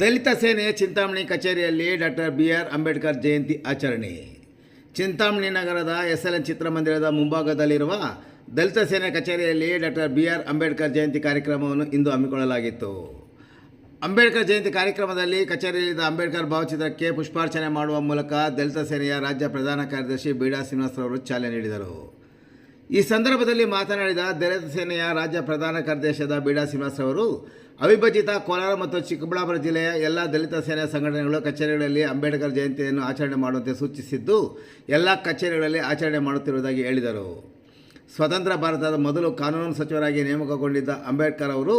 ದಲಿತ ಸೇನೆಯ ಚಿಂತಾಮಣಿ ಕಚೇರಿಯಲ್ಲಿ doctor B R Ambedkar Jayanti ಆಚರಣೆ. ಚಿಂತಾಮಣಿ ನಗರದ ಎಸ್ ಎಲ್ ಎನ್ ಚಿತ್ರಮಂದಿರದ ಮುಂಭಾಗದಲ್ಲಿರುವ ದಲಿತ ಸೇನೆ ಕಚೇರಿಯಲ್ಲಿ doctor B R Ambedkar Jayanti ಕಾರ್ಯಕ್ರಮವನ್ನು ಇಂದು ಹಮ್ಮಿಕೊಳ್ಳಲಾಗಿತ್ತು. ಅಂಬೇಡ್ಕರ್ ಜಯಂತಿ ಕಾರ್ಯಕ್ರಮದಲ್ಲಿ ಕಚೇರಿಯಲ್ಲಿದ್ದ ಅಂಬೇಡ್ಕರ್ ಭಾವಚಿತ್ರಕ್ಕೆ ಪುಷ್ಪಾರ್ಚನೆ ಮಾಡುವ ಮೂಲಕ ದಲಿತ ಸೇನೆಯ ರಾಜ್ಯ ಪ್ರಧಾನ ಕಾರ್ಯದರ್ಶಿ ಬೀಡಾ ಶ್ರೀನಿವಾಸರವರು ಚಾಲನೆ ನೀಡಿದರು. ಈ ಸಂದರ್ಭದಲ್ಲಿ ಮಾತನಾಡಿದ ದಲಿತ ಸೇನೆಯ ರಾಜ್ಯ ಪ್ರಧಾನ ಕಾರ್ಯದರ್ಶಿಯಾದ ಬೀಡಾ ಶ್ರೀನಿವಾಸರವರು ಅವಿಭಜಿತ ಕೋಲಾರ ಮತ್ತು ಚಿಕ್ಕಬಳ್ಳಾಪುರ ಜಿಲ್ಲೆಯ ಎಲ್ಲ ದಲಿತ ಸೇನೆ ಸಂಘಟನೆಗಳು, ಕಚೇರಿಗಳಲ್ಲಿ ಅಂಬೇಡ್ಕರ್ ಜಯಂತಿಯನ್ನು ಆಚರಣೆ ಮಾಡುವಂತೆ ಸೂಚಿಸಿದ್ದು, ಎಲ್ಲ ಕಚೇರಿಗಳಲ್ಲಿ ಆಚರಣೆ ಮಾಡುತ್ತಿರುವುದಾಗಿ ಹೇಳಿದರು. ಸ್ವತಂತ್ರ ಭಾರತದ ಮೊದಲು ಕಾನೂನು ಸಚಿವರಾಗಿ ನೇಮಕಗೊಂಡಿದ್ದ ಅಂಬೇಡ್ಕರ್ ಅವರು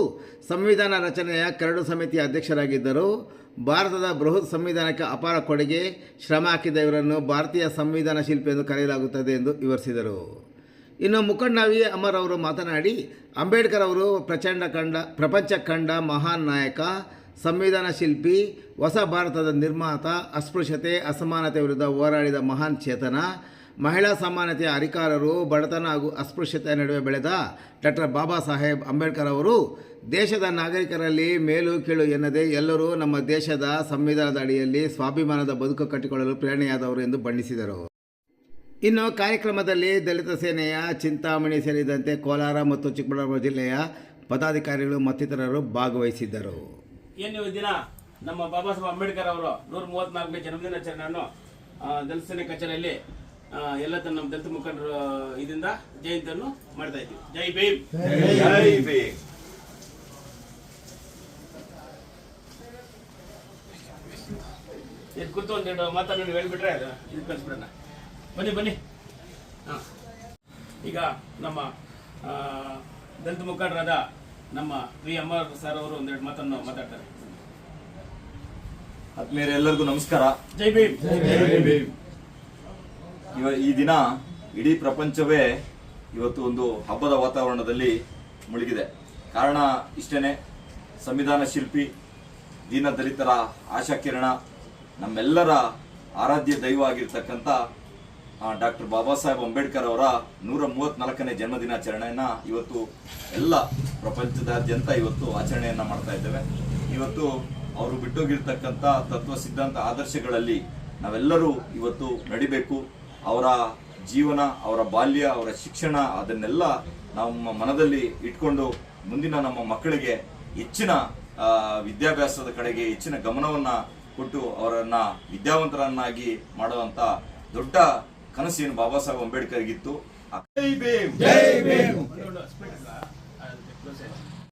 ಸಂವಿಧಾನ ರಚನೆಯ ಕರಡು ಸಮಿತಿಯ ಅಧ್ಯಕ್ಷರಾಗಿದ್ದರು. ಭಾರತದ ಬೃಹತ್ ಸಂವಿಧಾನಕ್ಕೆ ಅಪಾರ ಕೊಡುಗೆ, ಶ್ರಮ ಹಾಕಿದ ಇವರನ್ನು ಭಾರತೀಯ ಸಂವಿಧಾನ ಶಿಲ್ಪಿ ಎಂದು ಕರೆಯಲಾಗುತ್ತದೆ ಎಂದು ವಿವರಿಸಿದರು. ಇನ್ನು ಮುಖಂಡ ವಿ ಅಮರ್ ಅವರು ಮಾತನಾಡಿ, ಅಂಬೇಡ್ಕರ್ ಅವರು ಪ್ರಚಂಡ ಕಂಡ, ಪ್ರಪಂಚ ಕಂಡ ಮಹಾನ್ ನಾಯಕ, ಸಂವಿಧಾನ ಶಿಲ್ಪಿ, ಹೊಸ ಭಾರತದ ನಿರ್ಮಾತ, ಅಸ್ಪೃಶ್ಯತೆ, ಅಸಮಾನತೆ ವಿರುದ್ಧ ಹೋರಾಡಿದ ಮಹಾನ್ ಚೇತನ, ಮಹಿಳಾ ಸಮಾನತೆಯ ಅಧಿಕಾರರು, ಬಡತನ ಹಾಗೂ ಅಸ್ಪೃಶ್ಯತೆಯ ನಡುವೆ ಬೆಳೆದ ಡಾಕ್ಟರ್ ಬಾಬಾ ಸಾಹೇಬ್ ಅಂಬೇಡ್ಕರ್ ಅವರು, ದೇಶದ ನಾಗರಿಕರಲ್ಲಿ ಮೇಲು ಕೀಳು ಎನ್ನದೇ ಎಲ್ಲರೂ ನಮ್ಮ ದೇಶದ ಸಂವಿಧಾನದ ಅಡಿಯಲ್ಲಿ ಸ್ವಾಭಿಮಾನದ ಬದುಕು ಕಟ್ಟಿಕೊಳ್ಳಲು ಪ್ರೇರಣೆಯಾದವರು ಎಂದು ಬಣ್ಣಿಸಿದರು. ಇನ್ನು ಕಾರ್ಯಕ್ರಮದಲ್ಲಿ ದಲಿತ ಸೇನೆಯ ಚಿಂತಾಮಣಿ ಸೇರಿದಂತೆ ಕೋಲಾರ ಮತ್ತು ಚಿಕ್ಕಬಳ್ಳಾಪುರ ಜಿಲ್ಲೆಯ ಪದಾಧಿಕಾರಿಗಳು ಮತ್ತಿತರರು ಭಾಗವಹಿಸಿದ್ದರು. ಏನು ದಿನ ನಮ್ಮ ಬಾಬಾ ಸಾಹೇಬ್ ಅಂಬೇಡ್ಕರ್ ಅವರು ನೂರ ಮೂವತ್ನಾಲ್ಕನೇ ಜನ್ಮದಿನಾಚರಣೆಯನ್ನು ದಲಿತ ಸೇನೆ ಕಚೇರಿಯಲ್ಲಿ ಎಲ್ಲ ತನ್ನ ನಮ್ಮ ದಲಿತ ಮುಖಂಡರು ಇದರಿಂದ ಜಯಂತಿಯನ್ನು ಮಾಡ್ತಾ ಇದ್ದೀವಿ. ಜೈ ಭೀಮ್. ಜೈ ಭೀಮ್. ಇದು ಕುರಿತು ಒಂದೆರಡು ಮಾತನ್ನು ನೀವು ಹೇಳ್ಬಿಟ್ರೆ ಅದು ಇದು ಕಳಿಸ್ಬಿಡೋಣ. ಬನ್ನಿ ಬನ್ನಿ. ಹಾಂ. ಈಗ ನಮ್ಮ ಆ, ದಲಿತ ಮುಖಂಡರಾದ ನಮ್ಮ ವಿ ಅಮರ್ ಸರ್ ಅವರು ಒಂದೆರಡು ಮಾತನ್ನು ಮಾತಾಡ್ತಾರೆ. ಆತ್ಮೀಯರೇ ಎಲ್ಲರಿಗೂ ನಮಸ್ಕಾರ. ಜೈ ಭೀಮ್. ಇವ ಈ ದಿನ ಇಡೀ ಪ್ರಪಂಚವೇ ಇವತ್ತು ಒಂದು ಹಬ್ಬದ ವಾತಾವರಣದಲ್ಲಿ ಮುಳುಗಿದೆ. ಕಾರಣ ಇಷ್ಟೇನೆ ಸಂವಿಧಾನ ಶಿಲ್ಪಿ ದೀನ ದಲಿತರ ಆಶಾಕಿರಣ ನಮ್ಮೆಲ್ಲರ ಆರಾಧ್ಯ ದೈವ ಆಗಿರ್ತಕ್ಕಂಥ ಡಾಕ್ಟರ್ ಬಾಬಾ ಸಾಹೇಬ್ ಅಂಬೇಡ್ಕರ್ ಅವರ ನೂರ ಮೂವತ್ನಾಲ್ಕನೇ ಜನ್ಮದಿನಾಚರಣೆಯನ್ನ ಇವತ್ತು ಎಲ್ಲ ಪ್ರಪಂಚದಾದ್ಯಂತ ಇವತ್ತು ಆಚರಣೆಯನ್ನ ಮಾಡ್ತಾ ಇದ್ದೇವೆ. ಇವತ್ತು ಅವರು ಬಿಟ್ಟೋಗಿರ್ತಕ್ಕಂಥ ತತ್ವ ಸಿದ್ಧಾಂತ ಆದರ್ಶಗಳಲ್ಲಿ ನಾವೆಲ್ಲರೂ ಇವತ್ತು ನಡಿಬೇಕು. ಅವರ ಜೀವನ, ಅವರ ಬಾಲ್ಯ, ಅವರ ಶಿಕ್ಷಣ ಅದನ್ನೆಲ್ಲ ನಮ್ಮ ಮನದಲ್ಲಿ ಇಟ್ಕೊಂಡು ಮುಂದಿನ ನಮ್ಮ ಮಕ್ಕಳಿಗೆ ಹೆಚ್ಚಿನ ವಿದ್ಯಾಭ್ಯಾಸದ ಕಡೆಗೆ ಹೆಚ್ಚಿನ ಗಮನವನ್ನ ಕೊಟ್ಟು ಅವರನ್ನ ವಿದ್ಯಾವಂತರನ್ನಾಗಿ ಮಾಡುವಂತ ದೊಡ್ಡ ಕನಸೇನು ಬಾಬಾ ಸಾಹೇಬ್ ಅಂಬೇಡ್ಕರ್ಗಿತ್ತು. ಜೈ ಭೀಮ್. ಜೈ ಭೀಮ್.